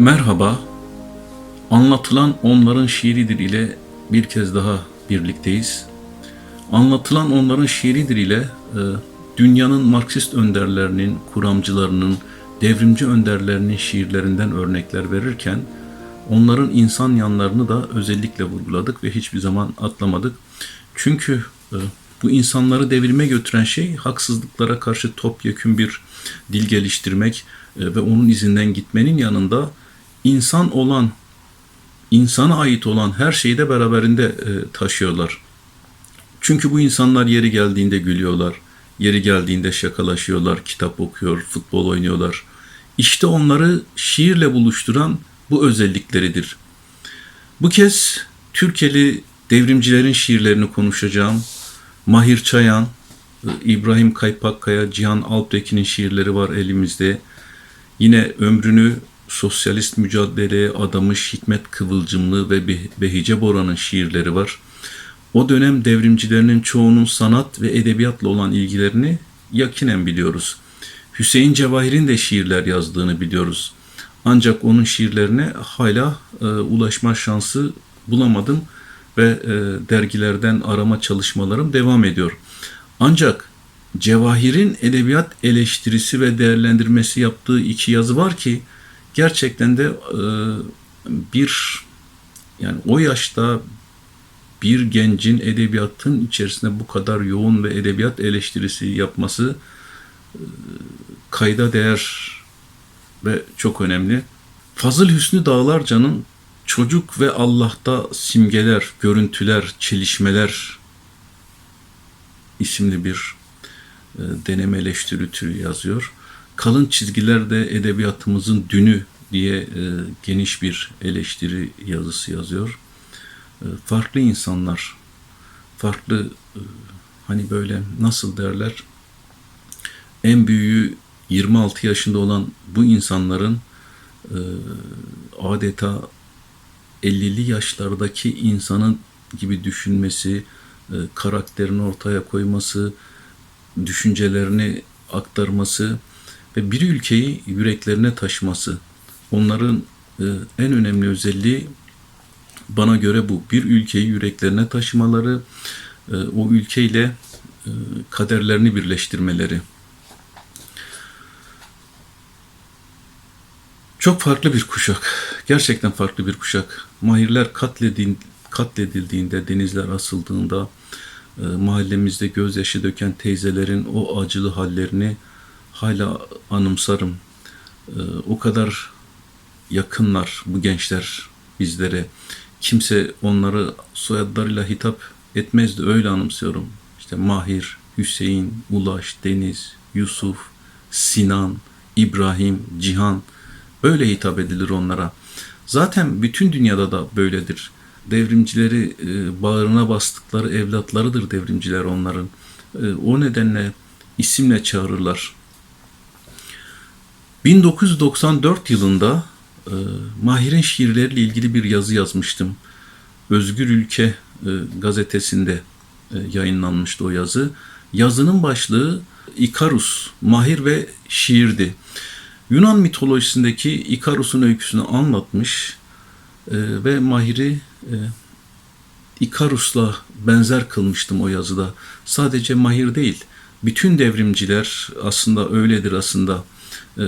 Merhaba, anlatılan onların şiiridir ile bir kez daha birlikteyiz. Anlatılan onların şiiridir ile e, dünyanın Marksist önderlerinin, kuramcılarının, devrimci önderlerinin şiirlerinden örnekler verirken onların insan yanlarını da özellikle vurguladık ve hiçbir zaman atlamadık. Çünkü e, bu insanları devrime götüren şey haksızlıklara karşı topyekün bir dil geliştirmek e, ve onun izinden gitmenin yanında insan olan, insana ait olan her şeyi de beraberinde e, taşıyorlar. Çünkü bu insanlar yeri geldiğinde gülüyorlar, yeri geldiğinde şakalaşıyorlar, kitap okuyor, futbol oynuyorlar. İşte onları şiirle buluşturan bu özellikleridir. Bu kez Türkeli devrimcilerin şiirlerini konuşacağım. Mahir Çayan, İbrahim Kaypakkaya, Cihan Alptekin'in şiirleri var elimizde. Yine ömrünü sosyalist mücadeleye adamış Hikmet Kıvılcımlı ve Be- Behice Boran'ın şiirleri var. O dönem devrimcilerinin çoğunun sanat ve edebiyatla olan ilgilerini yakinen biliyoruz. Hüseyin Cevahir'in de şiirler yazdığını biliyoruz. Ancak onun şiirlerine hala e, ulaşma şansı bulamadım ve e, dergilerden arama çalışmalarım devam ediyor. Ancak Cevahir'in edebiyat eleştirisi ve değerlendirmesi yaptığı iki yazı var ki gerçekten de e, bir yani o yaşta bir gencin edebiyatın içerisinde bu kadar yoğun ve edebiyat eleştirisi yapması e, kayda değer ve çok önemli. Fazıl Hüsnü Dağlarca'nın Çocuk ve Allah'ta Simgeler, Görüntüler, Çelişmeler isimli bir e, deneme eleştiri türü yazıyor. Kalın çizgilerde edebiyatımızın dünü diye e, geniş bir eleştiri yazısı yazıyor. E, farklı insanlar, farklı e, hani böyle nasıl derler en büyüğü 26 yaşında olan bu insanların e, adeta 50'li yaşlardaki insanın gibi düşünmesi, e, karakterini ortaya koyması, düşüncelerini aktarması ve bir ülkeyi yüreklerine taşıması. Onların e, en önemli özelliği bana göre bu. Bir ülkeyi yüreklerine taşımaları, e, o ülkeyle e, kaderlerini birleştirmeleri. Çok farklı bir kuşak. Gerçekten farklı bir kuşak. Mahirler katledin, katledildiğinde, denizler asıldığında, mahallemizde gözyaşı döken teyzelerin o acılı hallerini hala anımsarım. E, o kadar yakınlar bu gençler bizlere. Kimse onları soyadlarıyla hitap etmezdi öyle anımsıyorum. İşte Mahir, Hüseyin, Ulaş, Deniz, Yusuf, Sinan, İbrahim, Cihan böyle hitap edilir onlara. Zaten bütün dünyada da böyledir. Devrimcileri e, bağrına bastıkları evlatlarıdır devrimciler onların. E, o nedenle isimle çağırırlar. 1994 yılında e, Mahir'in şiirleriyle ilgili bir yazı yazmıştım. Özgür Ülke e, gazetesinde e, yayınlanmıştı o yazı. Yazının başlığı Ikarus, Mahir ve Şiirdi. Yunan mitolojisindeki Ikarus'un öyküsünü anlatmış e, ve Mahir'i e, Ikarus'la benzer kılmıştım o yazıda. Sadece Mahir değil, bütün devrimciler aslında öyledir aslında. E,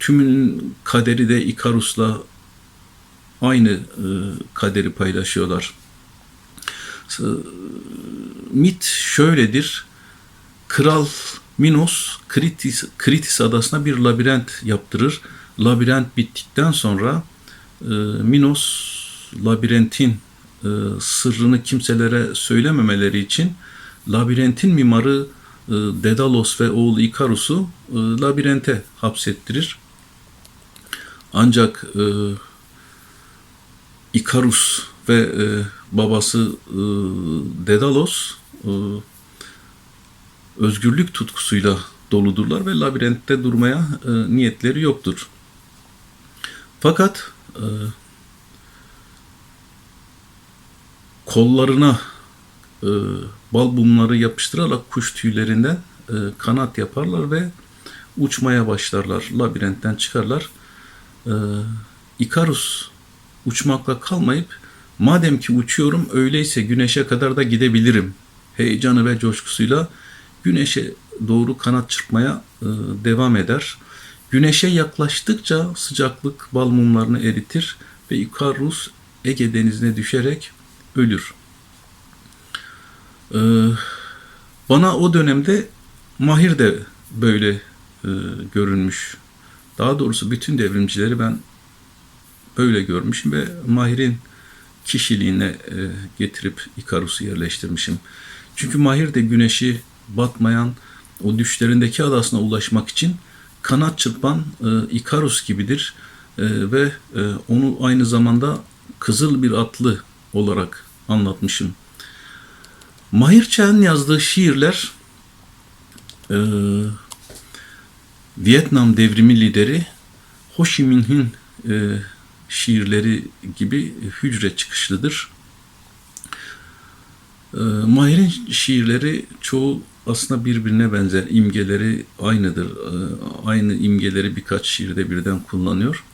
tümünün kaderi de Ikarus'la aynı e, kaderi paylaşıyorlar. E, mit şöyledir. Kral Minos Kritis, Kritis adasına bir labirent yaptırır. Labirent bittikten sonra e, Minos labirentin e, sırrını kimselere söylememeleri için labirentin mimarı Dedalos ve oğlu Ikarus'u e, labirente hapsettirir. Ancak e, Ikarus ve e, babası e, Dedalos e, özgürlük tutkusuyla doludurlar ve labirentte durmaya e, niyetleri yoktur. Fakat e, kollarına e, bal mumları yapıştırarak kuş tüylerinden e, kanat yaparlar ve uçmaya başlarlar. Labirentten çıkarlar. E, İkarus uçmakla kalmayıp madem ki uçuyorum öyleyse güneşe kadar da gidebilirim heyecanı ve coşkusuyla güneşe doğru kanat çırpmaya e, devam eder. Güneşe yaklaştıkça sıcaklık bal mumlarını eritir ve Ikarus Ege denizine düşerek ölür. Ee, bana o dönemde Mahir de böyle e, görünmüş. Daha doğrusu bütün devrimcileri ben böyle görmüşüm ve Mahir'in kişiliğine e, getirip Ikarus'u yerleştirmişim. Çünkü Mahir de güneşi batmayan o düşlerindeki adasına ulaşmak için kanat çırpan e, Ikarus gibidir E, ve e, onu aynı zamanda kızıl bir atlı olarak anlatmışım. Mahir Çağ'ın yazdığı şiirler e, Vietnam devrimi lideri Ho Chi Minh'in e, şiirleri gibi hücre çıkışlıdır. E, Mahir'in şiirleri çoğu aslında birbirine benzer. İmgeleri aynıdır. E, aynı imgeleri birkaç şiirde birden kullanıyor.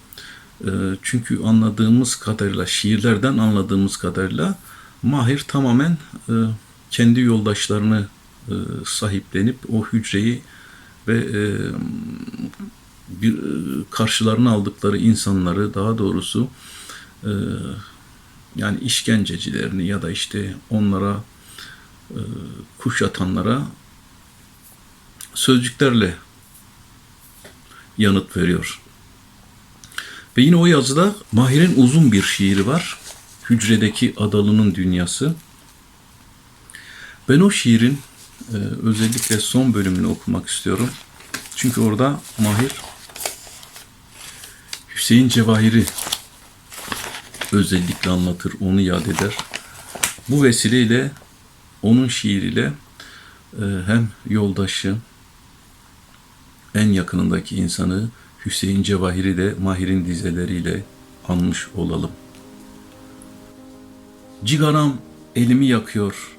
E, çünkü anladığımız kadarıyla, şiirlerden anladığımız kadarıyla Mahir tamamen e, kendi yoldaşlarını e, sahiplenip o hücreyi ve e, bir e, karşılarına aldıkları insanları daha doğrusu e, yani işkencecilerini ya da işte onlara e, kuşatanlara sözcüklerle yanıt veriyor. Ve yine o yazıda Mahir'in uzun bir şiiri var. Hücredeki adalının dünyası. Ben o şiirin e, özellikle son bölümünü okumak istiyorum. Çünkü orada Mahir Hüseyin Cevahir'i özellikle anlatır, onu yad eder. Bu vesileyle onun şiiriyle e, hem yoldaşı, en yakınındaki insanı Hüseyin Cevahir'i de Mahir'in dizeleriyle anmış olalım. Cigaram elimi yakıyor.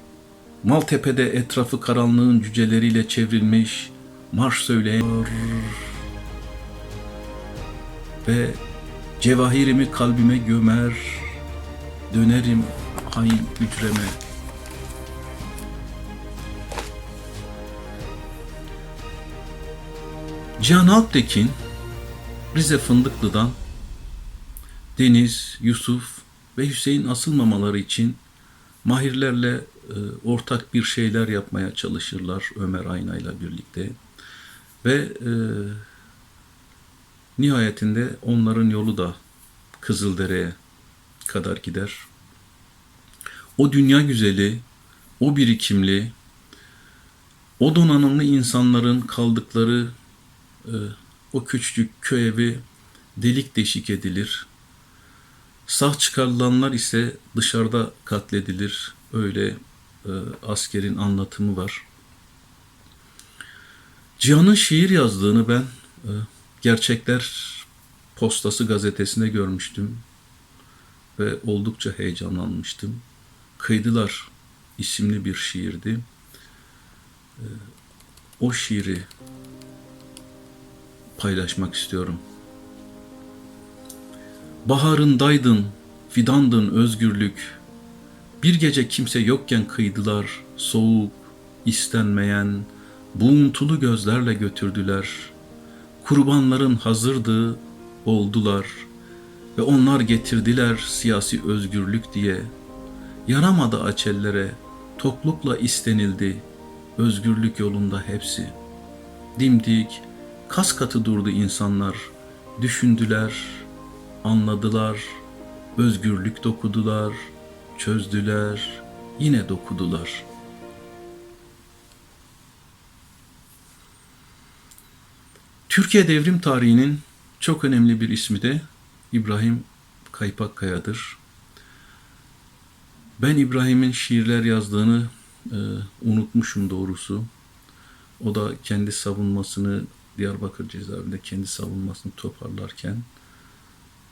Maltepe'de etrafı karanlığın cüceleriyle çevrilmiş marş söyleyor. Ve cevahirimi kalbime gömer, dönerim hain hücreme. Cihan Alptekin, Rize Fındıklı'dan Deniz, Yusuf ve Hüseyin asılmamaları için mahirlerle ortak bir şeyler yapmaya çalışırlar Ömer Ayna ile birlikte. Ve e, nihayetinde onların yolu da Kızıldere'ye kadar gider. O dünya güzeli, o birikimli, o donanımlı insanların kaldıkları e, o küçücük köy evi delik deşik edilir. Sağ çıkarılanlar ise dışarıda katledilir. Öyle e, askerin anlatımı var. Cihan'ın şiir yazdığını ben e, Gerçekler Postası gazetesinde görmüştüm ve oldukça heyecanlanmıştım. Kıydılar isimli bir şiirdi. E, o şiiri paylaşmak istiyorum. Baharındaydın, fidandın özgürlük. Bir gece kimse yokken kıydılar, soğuk, istenmeyen, buğuntulu gözlerle götürdüler. Kurbanların hazırdı, oldular ve onlar getirdiler siyasi özgürlük diye. Yaramadı açellere, toplukla istenildi, özgürlük yolunda hepsi. Dimdik, kas katı durdu insanlar, düşündüler, anladılar, özgürlük dokudular, çözdüler, yine dokudular. Türkiye devrim tarihinin çok önemli bir ismi de İbrahim Kaypakkaya'dır. Ben İbrahim'in şiirler yazdığını e, unutmuşum doğrusu. O da kendi savunmasını Diyarbakır cezaevinde kendi savunmasını toparlarken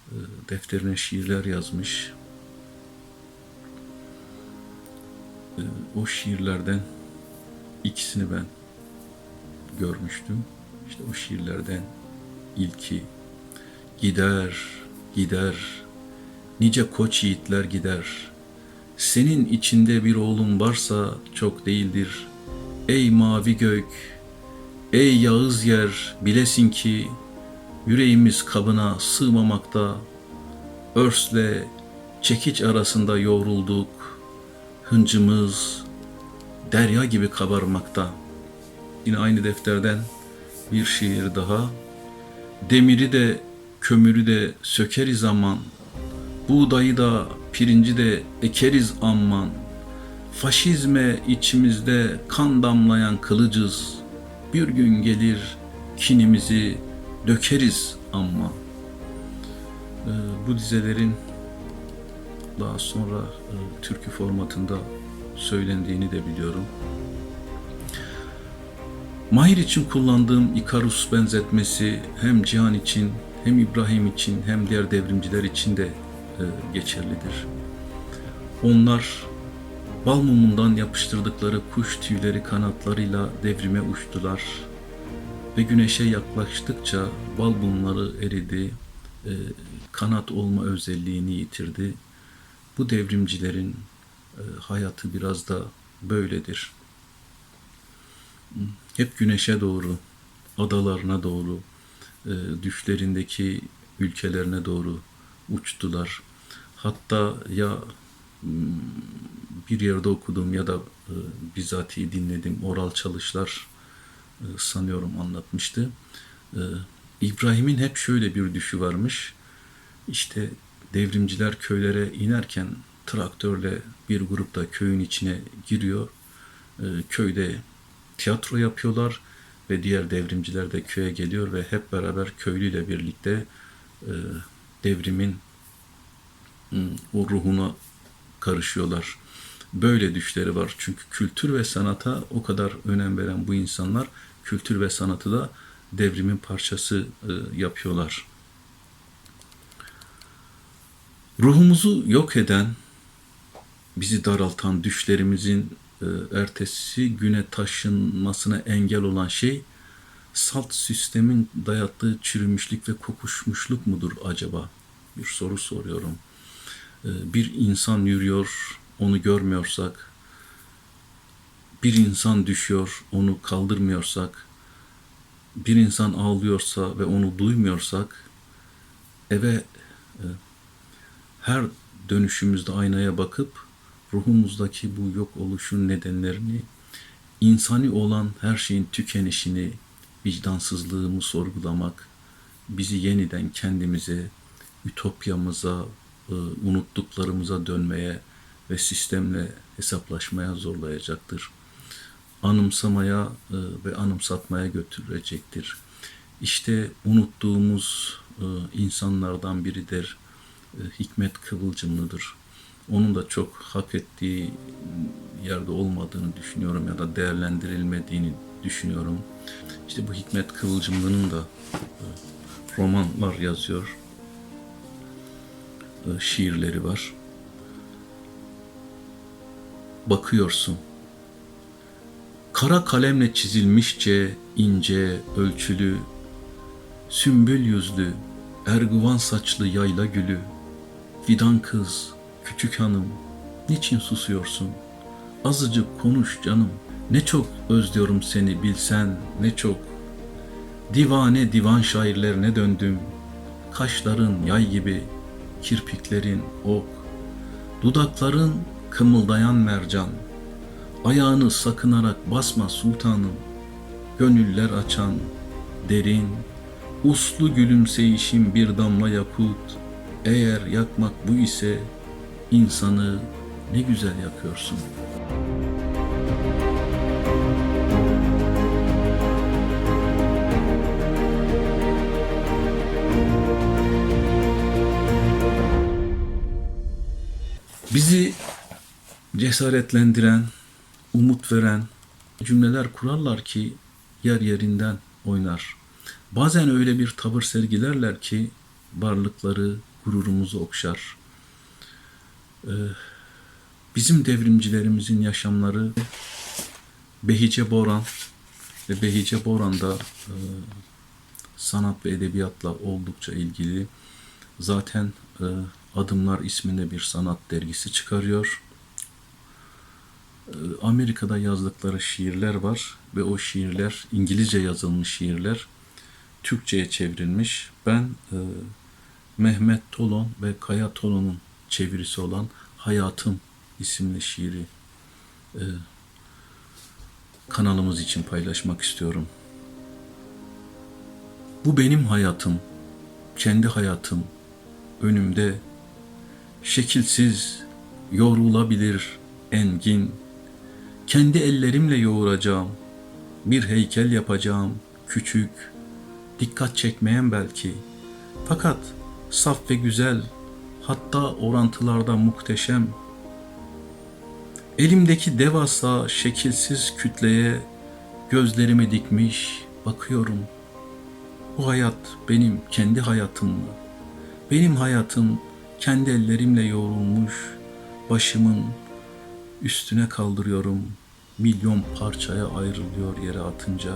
e, defterine şiirler yazmış. O şiirlerden ikisini ben görmüştüm. İşte o şiirlerden ilki gider gider, nice koç yiğitler gider. Senin içinde bir oğlum varsa çok değildir. Ey mavi gök, ey yağız yer, bilesin ki yüreğimiz kabına sığmamakta. Örsle çekiç arasında yoğrulduk. Hıncımız derya gibi kabarmakta. Yine aynı defterden bir şiir daha. Demiri de kömürü de sökeriz aman. Buğdayı da pirinci de ekeriz amman. Faşizme içimizde kan damlayan kılıcız. Bir gün gelir kinimizi dökeriz amma. Ee, bu dizelerin daha sonra e, türkü formatında söylendiğini de biliyorum. Mahir için kullandığım Ikarus benzetmesi hem Cihan için hem İbrahim için hem diğer devrimciler için de e, geçerlidir. Onlar bal mumundan yapıştırdıkları kuş tüyleri kanatlarıyla devrime uçtular ve güneşe yaklaştıkça bal mumları eridi, e, kanat olma özelliğini yitirdi. Bu devrimcilerin e, hayatı biraz da böyledir. Hep güneşe doğru, adalarına doğru, e, düşlerindeki ülkelerine doğru uçtular. Hatta ya bir yerde okudum ya da e, bizatihi dinledim. Oral çalışlar sanıyorum anlatmıştı. İbrahim'in hep şöyle bir düşü varmış. İşte devrimciler köylere inerken traktörle bir grup da köyün içine giriyor. E, köyde tiyatro yapıyorlar ve diğer devrimciler de köye geliyor ve hep beraber köylüyle birlikte e, devrimin o ruhuna karışıyorlar. Böyle düşleri var. Çünkü kültür ve sanata o kadar önem veren bu insanlar kültür ve sanatı da devrimin parçası e, yapıyorlar. Ruhumuzu yok eden, bizi daraltan düşlerimizin e, ertesi güne taşınmasına engel olan şey salt sistemin dayattığı çürümüşlük ve kokuşmuşluk mudur acaba? Bir soru soruyorum. E, bir insan yürüyor, onu görmüyorsak, bir insan düşüyor, onu kaldırmıyorsak, bir insan ağlıyorsa ve onu duymuyorsak, eve e, her dönüşümüzde aynaya bakıp ruhumuzdaki bu yok oluşun nedenlerini, insani olan her şeyin tükenişini, vicdansızlığımı sorgulamak, bizi yeniden kendimize, ütopyamıza, e, unuttuklarımıza dönmeye ve sistemle hesaplaşmaya zorlayacaktır. Anımsamaya e, ve anımsatmaya götürecektir. İşte unuttuğumuz e, insanlardan biridir Hikmet Kıvılcımlı'dır. Onun da çok hak ettiği yerde olmadığını düşünüyorum ya da değerlendirilmediğini düşünüyorum. İşte bu Hikmet Kıvılcımlı'nın da e, romanlar yazıyor, e, şiirleri var. Bakıyorsun, kara kalemle çizilmişçe ince, ölçülü, sümbül yüzlü, erguvan saçlı yayla gülü, fidan kız, küçük hanım, niçin susuyorsun? Azıcık konuş canım, ne çok özlüyorum seni bilsen, ne çok. Divane divan şairlerine döndüm, kaşların yay gibi, kirpiklerin ok, dudakların kımıldayan mercan, ayağını sakınarak basma sultanım, gönüller açan, derin, uslu gülümseyişin bir damla yakut, eğer yakmak bu ise insanı ne güzel yakıyorsun. Bizi cesaretlendiren, umut veren cümleler kurarlar ki yer yerinden oynar. Bazen öyle bir tavır sergilerler ki varlıkları gururumuzu okşar. Ee, bizim devrimcilerimizin yaşamları Behice Boran ve Behice Boran da e, sanat ve edebiyatla oldukça ilgili. zaten e, Adımlar isminde bir sanat dergisi çıkarıyor. E, Amerika'da yazdıkları şiirler var ve o şiirler İngilizce yazılmış şiirler Türkçe'ye çevrilmiş. Ben Mehmet Tolon ve Kaya Tolon'un çevirisi olan Hayatım isimli şiiri e, kanalımız için paylaşmak istiyorum. Bu benim hayatım, kendi hayatım, önümde şekilsiz, yorulabilir, engin, kendi ellerimle yoğuracağım, bir heykel yapacağım, küçük, dikkat çekmeyen belki, fakat saf ve güzel, hatta orantılarda muhteşem. Elimdeki devasa, şekilsiz kütleye gözlerimi dikmiş, bakıyorum. Bu hayat benim kendi hayatım mı? Benim hayatım kendi ellerimle yoğrulmuş, başımın üstüne kaldırıyorum. Milyon parçaya ayrılıyor yere atınca.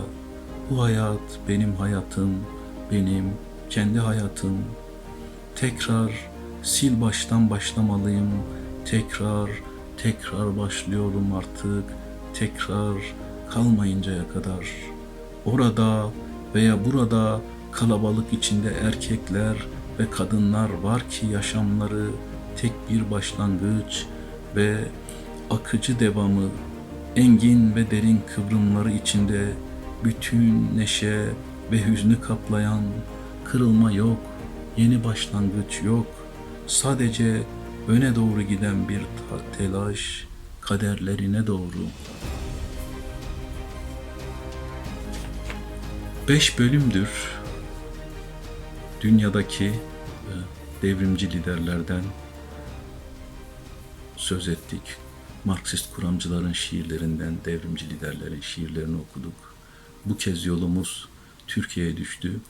Bu hayat benim hayatım, benim kendi hayatım. Tekrar sil baştan başlamalıyım. Tekrar, tekrar başlıyorum artık. Tekrar kalmayıncaya kadar. Orada veya burada kalabalık içinde erkekler ve kadınlar var ki yaşamları tek bir başlangıç ve akıcı devamı, engin ve derin kıvrımları içinde bütün neşe ve hüznü kaplayan kırılma yok, yeni başlangıç yok. Sadece öne doğru giden bir telaş, kaderlerine doğru. Beş bölümdür dünyadaki e, devrimci liderlerden söz ettik. Marksist kuramcıların şiirlerinden, devrimci liderlerin şiirlerini okuduk. Bu kez yolumuz Türkiye'ye düştü.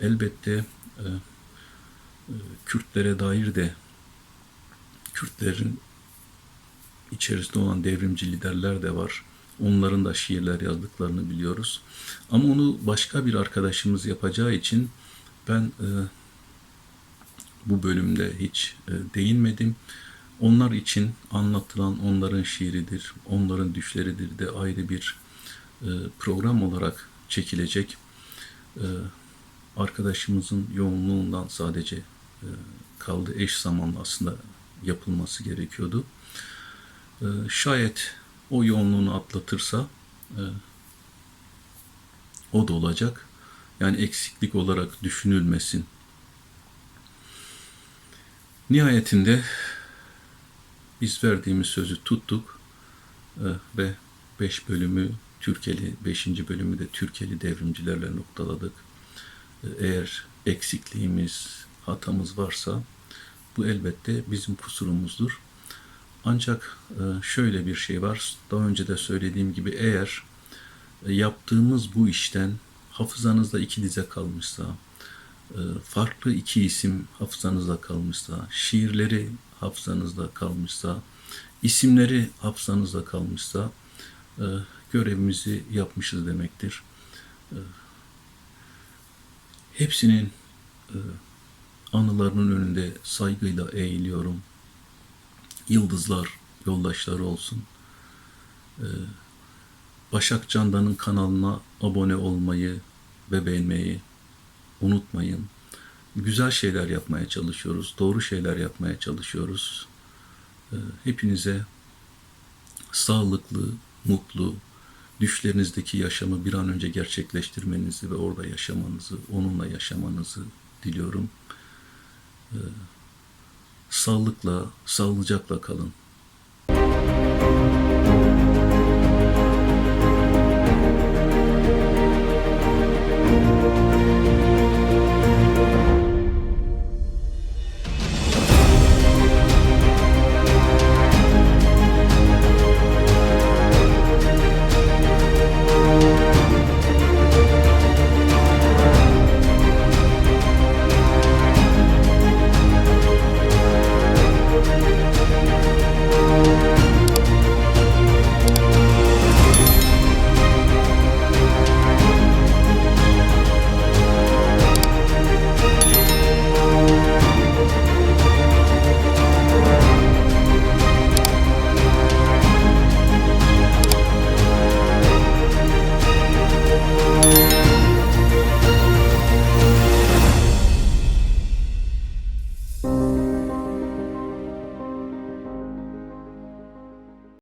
Elbette e, Kürtlere dair de Kürtlerin içerisinde olan devrimci liderler de var. Onların da şiirler yazdıklarını biliyoruz. Ama onu başka bir arkadaşımız yapacağı için ben e, bu bölümde hiç e, değinmedim. Onlar için anlatılan onların şiiridir, onların düşleridir de ayrı bir e, program olarak çekilecek. E, arkadaşımızın yoğunluğundan sadece e, kaldı eş zamanlı aslında yapılması gerekiyordu. E, şayet o yoğunluğunu atlatırsa e, o da olacak. Yani eksiklik olarak düşünülmesin. Nihayetinde biz verdiğimiz sözü tuttuk ve 5 bölümü Türkeli, 5. bölümü de Türkeli devrimcilerle noktaladık. E, eğer eksikliğimiz, hatamız varsa bu elbette bizim kusurumuzdur. Ancak e, şöyle bir şey var. Daha önce de söylediğim gibi eğer yaptığımız bu işten hafızanızda iki dize kalmışsa, e, farklı iki isim hafızanızda kalmışsa, şiirleri hafızanızda kalmışsa, isimleri hafızanızda kalmışsa e, görevimizi yapmışız demektir. E, hepsinin anılarının önünde saygıyla eğiliyorum. Yıldızlar yoldaşları olsun. Başak Candan'ın kanalına abone olmayı ve beğenmeyi unutmayın. Güzel şeyler yapmaya çalışıyoruz, doğru şeyler yapmaya çalışıyoruz. Ee, hepinize sağlıklı, mutlu, düşlerinizdeki yaşamı bir an önce gerçekleştirmenizi ve orada yaşamanızı, onunla yaşamanızı diliyorum. Ee, sağlıkla, sağlıcakla kalın.